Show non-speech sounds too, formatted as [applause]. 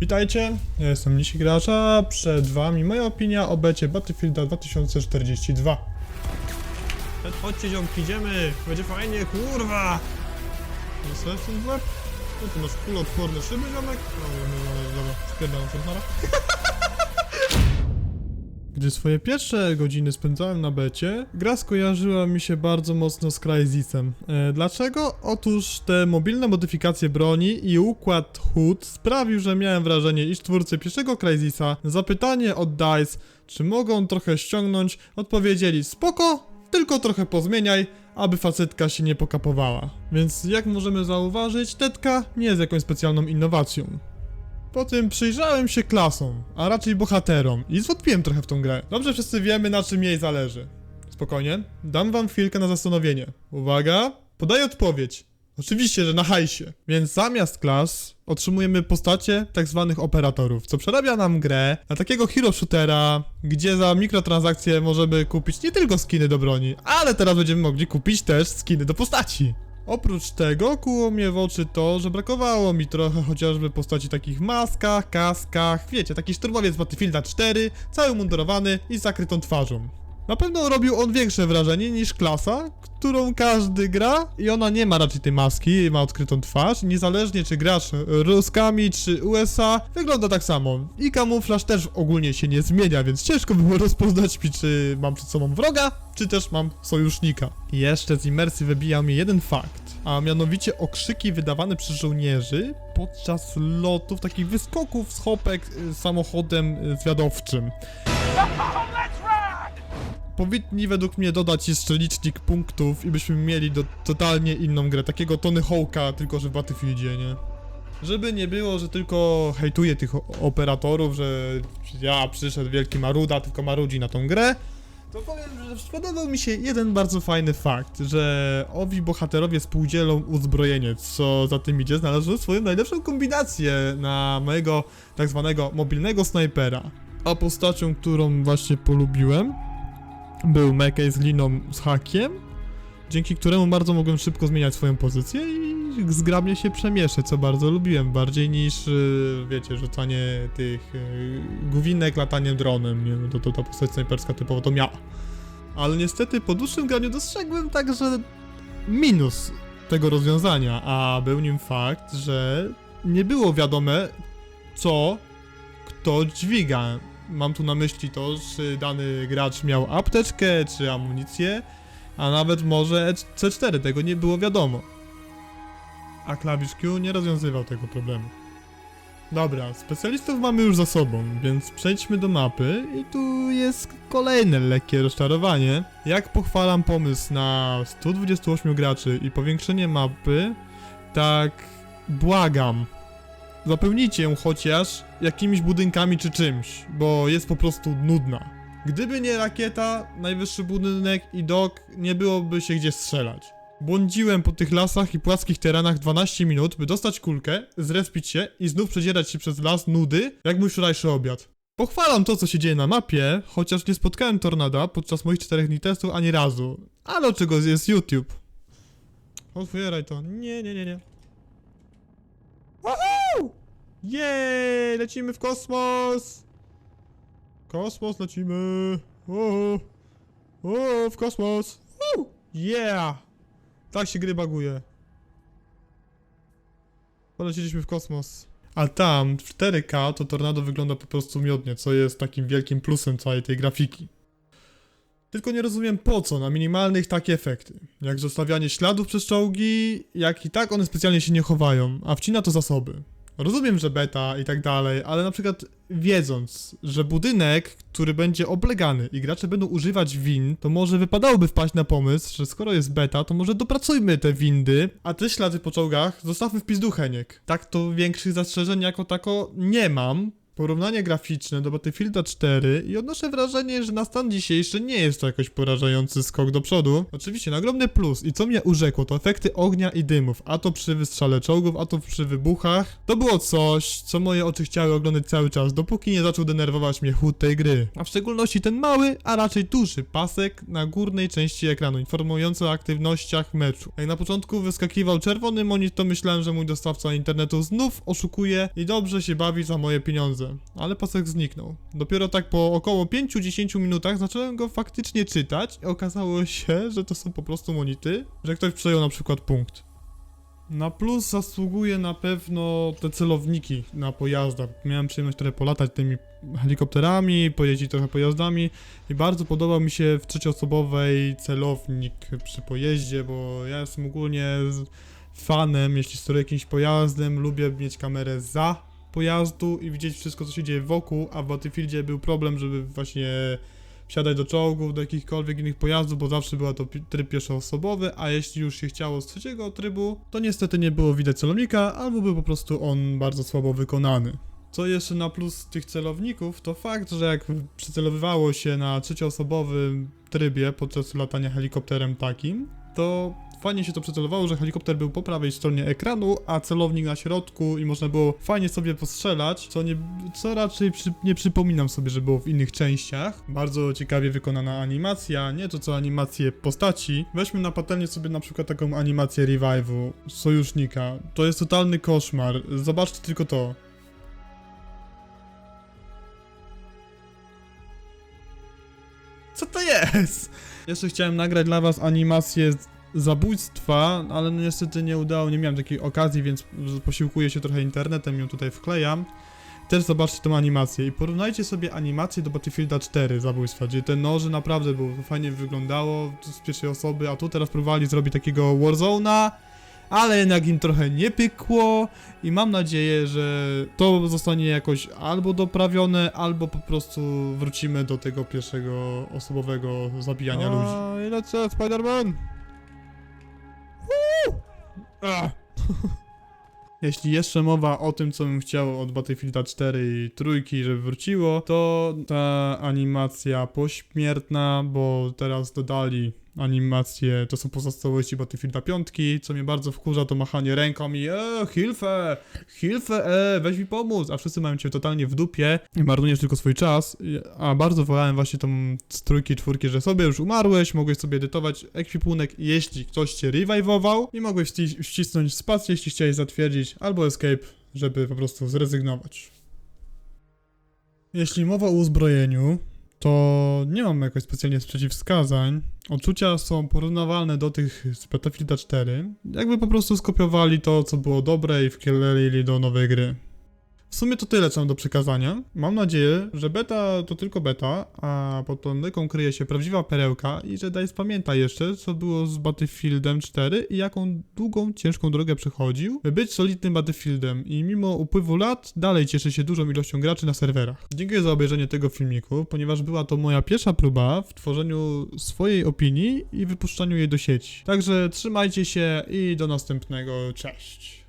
Witajcie, ja jestem Nisi Gracza, przed wami moja opinia o becie Battlefielda 2042. Chodźcie ziomki, idziemy, będzie fajnie, kurwa! Nie serce w łeb? No ty masz kuloodporne szyby, ziomek? No, no, no, dobra, spierdalam się. [laughs] Gdy swoje pierwsze godziny spędzałem na becie, gra skojarzyła mi się bardzo mocno z Crysisem. E, dlaczego? Otóż te mobilne modyfikacje broni i układ HUD sprawił, że miałem wrażenie, iż twórcy pierwszego Crysisa na zapytanie od DICE, czy mogą trochę ściągnąć, odpowiedzieli spoko, tylko trochę pozmieniaj, aby facetka się nie pokapowała. Więc jak możemy zauważyć, tetka nie jest jakąś specjalną innowacją. Po tym przyjrzałem się klasom, a raczej bohaterom i zwątpiłem trochę w tą grę. Dobrze wszyscy wiemy na czym jej zależy. Spokojnie, dam wam chwilkę na zastanowienie. Uwaga, podaję odpowiedź. Oczywiście, że na hajsie. Więc zamiast klas otrzymujemy postacie tak zwanych operatorów, co przerabia nam grę na takiego hero shootera, gdzie za mikrotransakcje możemy kupić nie tylko skiny do broni, ale teraz będziemy mogli kupić też skiny do postaci. Oprócz tego kuło mnie w oczy to, że brakowało mi trochę chociażby postaci takich maskach, kaskach, wiecie, taki szturmowiec Battlefielda 4, cały mundurowany i zakrytą twarzą. Na pewno robił on większe wrażenie niż klasa, którą każdy gra i ona nie ma raczej tej maski, ma odkrytą twarz, niezależnie czy grasz Ruskami czy USA, wygląda tak samo. I kamuflaż też ogólnie się nie zmienia, więc ciężko było rozpoznać mi, czy mam przed sobą wroga, czy też mam sojusznika. I jeszcze z imersji wybijał mnie jeden fakt, a mianowicie okrzyki wydawane przez żołnierzy podczas lotów, takich wyskoków z hopek y, samochodem y, zwiadowczym. [laughs] Powinni według mnie dodać jeszcze licznik punktów i byśmy mieli do, totalnie inną grę, takiego Tony Hawk'a, tylko że w Battlefieldzie, nie? Żeby nie było, że tylko hejtuję tych operatorów, że ja przyszedł wielki maruda, tylko marudzi na tą grę, to powiem, że spodobał mi się jeden bardzo fajny fakt, że owi bohaterowie współdzielą uzbrojenie, co za tym idzie, znalazłem swoją najlepszą kombinację na mojego tak zwanego mobilnego snajpera. A postacią, którą właśnie polubiłem, był Mekej z liną z hakiem, dzięki któremu bardzo mogłem szybko zmieniać swoją pozycję i zgrabnie się przemieszczać, co bardzo lubiłem, bardziej niż, yy, wiecie, rzucanie tych yy, gówinek lataniem dronem, nie no to, to ta postać snajperska typowo to miała. Ale niestety po dłuższym graniu dostrzegłem także minus tego rozwiązania, a był nim fakt, że nie było wiadome co kto dźwiga. Mam tu na myśli to, czy dany gracz miał apteczkę, czy amunicję, a nawet może C4, tego nie było wiadomo. A klawisz Q nie rozwiązywał tego problemu. Dobra, specjalistów mamy już za sobą, więc przejdźmy do mapy i tu jest kolejne lekkie rozczarowanie. Jak pochwalam pomysł na 128 graczy i powiększenie mapy, tak błagam, Zapełnijcie ją chociaż jakimiś budynkami czy czymś, bo jest po prostu nudna. Gdyby nie rakieta, najwyższy budynek i dok, nie byłoby się gdzie strzelać. Błądziłem po tych lasach i płaskich terenach 12 minut, by dostać kulkę, zrespić się i znów przedzierać się przez las nudy, jak mój wczorajszy obiad. Pochwalam to, co się dzieje na mapie, chociaż nie spotkałem tornada podczas moich czterech dni testów ani razu. Ale od czego jest YouTube? Otwieraj to. Nie, nie, nie, nie. Jej, lecimy w kosmos! Kosmos lecimy! O, o, w kosmos! Woo! Yeah! Tak się gry baguje. Poleciliśmy w kosmos. A tam, w 4K, to tornado wygląda po prostu miodnie, co jest takim wielkim plusem całej tej grafiki. Tylko nie rozumiem po co na minimalnych takie efekty. Jak zostawianie śladów przez czołgi, jak i tak one specjalnie się nie chowają, a wcina to zasoby. Rozumiem, że beta i tak dalej, ale na przykład wiedząc, że budynek, który będzie oblegany i gracze będą używać win, to może wypadałoby wpaść na pomysł, że skoro jest beta, to może dopracujmy te windy, a te ślady po czołgach zostawmy w pizdu. Tak to większych zastrzeżeń jako tako nie mam, porównanie graficzne do Battlefielda 4 i odnoszę wrażenie, że na stan dzisiejszy nie jest to jakoś porażający skok do przodu. Oczywiście na ogromny plus i co mnie urzekło to efekty ognia i dymów, a to przy wystrzale czołgów, a to przy wybuchach. To było coś, co moje oczy chciały oglądać cały czas, dopóki nie zaczął denerwować mnie chłód tej gry. A w szczególności ten mały, a raczej duży pasek na górnej części ekranu, informujący o aktywnościach meczu. Jak na początku wyskakiwał czerwony monitor, to myślałem, że mój dostawca internetu znów oszukuje i dobrze się bawi za moje pieniądze. Ale pasek zniknął. Dopiero tak po około 5-10 minutach zacząłem go faktycznie czytać i okazało się, że to są po prostu monity, że ktoś przejął na przykład punkt. Na plus zasługuje na pewno te celowniki na pojazdach. Miałem przyjemność trochę polatać tymi helikopterami, pojeździć trochę pojazdami i bardzo podobał mi się w trzecioosobowej celownik przy pojeździe, bo ja jestem ogólnie fanem, jeśli steruję jakimś pojazdem, lubię mieć kamerę za pojazdu i widzieć wszystko, co się dzieje wokół, a w Battlefieldzie był problem, żeby właśnie wsiadać do czołgów, do jakichkolwiek innych pojazdów, bo zawsze była to tryb pierwszoosobowy, a jeśli już się chciało z trzeciego trybu, to niestety nie było widać celownika, albo był po prostu on bardzo słabo wykonany. Co jeszcze na plus tych celowników, to fakt, że jak przycelowywało się na trzecioosobowym trybie podczas latania helikopterem takim, to fajnie się to przycelowało, że helikopter był po prawej stronie ekranu, a celownik na środku i można było fajnie sobie postrzelać, co, nie, co raczej przy, nie przypominam sobie, że było w innych częściach. Bardzo ciekawie wykonana animacja, nie to co animacje postaci. Weźmy na patelnię sobie na przykład taką animację revive'u sojusznika. To jest totalny koszmar. Zobaczcie tylko to. Co to jest? Jeszcze chciałem nagrać dla was animację zabójstwa, ale no niestety nie udało, nie miałem takiej okazji, więc posiłkuję się trochę internetem, ją tutaj wklejam. Też zobaczcie tą animację i porównajcie sobie animację do Battlefielda 4 zabójstwa, gdzie te noże naprawdę było, fajnie wyglądało z pierwszej osoby, a tu teraz próbowali zrobić takiego Warzona, ale jednak im trochę nie pykło i mam nadzieję, że to zostanie jakoś albo doprawione, albo po prostu wrócimy do tego pierwszego osobowego zabijania ludzi. Ile co, Spider-Man? [laughs] Jeśli jeszcze mowa o tym, co bym chciał od Battlefielda 4 i trójki, żeby wróciło, to ta animacja pośmiertna, bo teraz dodali animacje, to są pozostałości Battlefielda 5, co mnie bardzo wkurza, to machanie ręką i e, Hilfe, Hilfe, e, weź mi pomóc, a wszyscy mają cię totalnie w dupie i marnujesz tylko swój czas, a bardzo wolałem właśnie tą z trójki, czwórki, że sobie już umarłeś, mogłeś sobie edytować ekwipunek, jeśli ktoś cię revive'ował i mogłeś wci- wcisnąć spację, jeśli chciałeś zatwierdzić, albo escape, żeby po prostu zrezygnować. Jeśli mowa o uzbrojeniu, to nie mam jakoś specjalnie przeciwwskazań. Odczucia są porównywalne do tych z Battlefielda 4. Jakby po prostu skopiowali to, co było dobre i wkleili do nowej gry. W sumie to tyle, co mam do przekazania. Mam nadzieję, że beta to tylko beta, a pod myką kryje się prawdziwa perełka i że DICE pamięta jeszcze, co było z Battlefieldem 4 i jaką długą, ciężką drogę przechodził, by być solidnym Battlefieldem i mimo upływu lat dalej cieszy się dużą ilością graczy na serwerach. Dziękuję za obejrzenie tego filmiku, ponieważ była to moja pierwsza próba w tworzeniu swojej opinii i wypuszczaniu jej do sieci. Także trzymajcie się i do następnego, cześć!